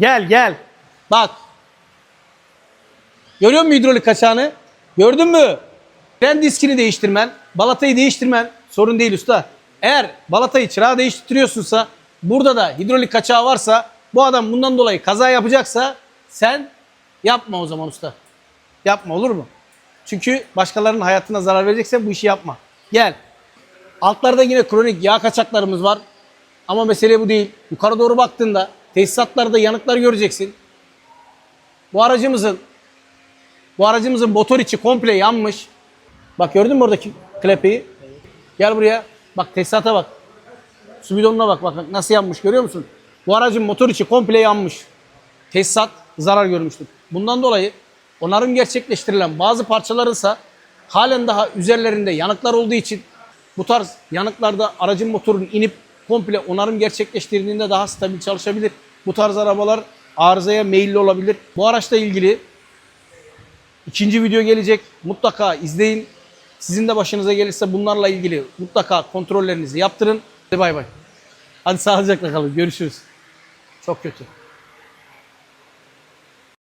Gel gel. Bak. Görüyor musun hidrolik kaçağını? Gördün mü? Fren diskini değiştirmen, balatayı değiştirmen sorun değil usta. Eğer balatayı çırağı değiştiriyorsunsa burada da hidrolik kaçağı varsa bu adam bundan dolayı kaza yapacaksa sen yapma o zaman usta. Yapma olur mu? Çünkü başkalarının hayatına zarar vereceksen bu işi yapma. Gel. Altlarda yine kronik yağ kaçaklarımız var. Ama mesele bu değil. Yukarı doğru baktığında tesisatlarda yanıklar göreceksin. Bu aracımızın bu aracımızın motor içi komple yanmış. Bak gördün mü oradaki klepeyi? Gel buraya. Bak tesisata bak. Su bidonuna bak. Bak nasıl yanmış görüyor musun? Bu aracın motor içi komple yanmış. Tesisat zarar görmüştür. Bundan dolayı onarım gerçekleştirilen bazı parçalarınsa halen daha üzerlerinde yanıklar olduğu için bu tarz yanıklarda aracın motorun inip komple onarım gerçekleştirdiğinde daha stabil çalışabilir. Bu tarz arabalar arızaya meyilli olabilir. Bu araçla ilgili ikinci video gelecek. Mutlaka izleyin. Sizin de başınıza gelirse bunlarla ilgili mutlaka kontrollerinizi yaptırın. Hadi bay bay. Hadi sağlıcakla kalın. Görüşürüz. Çok kötü.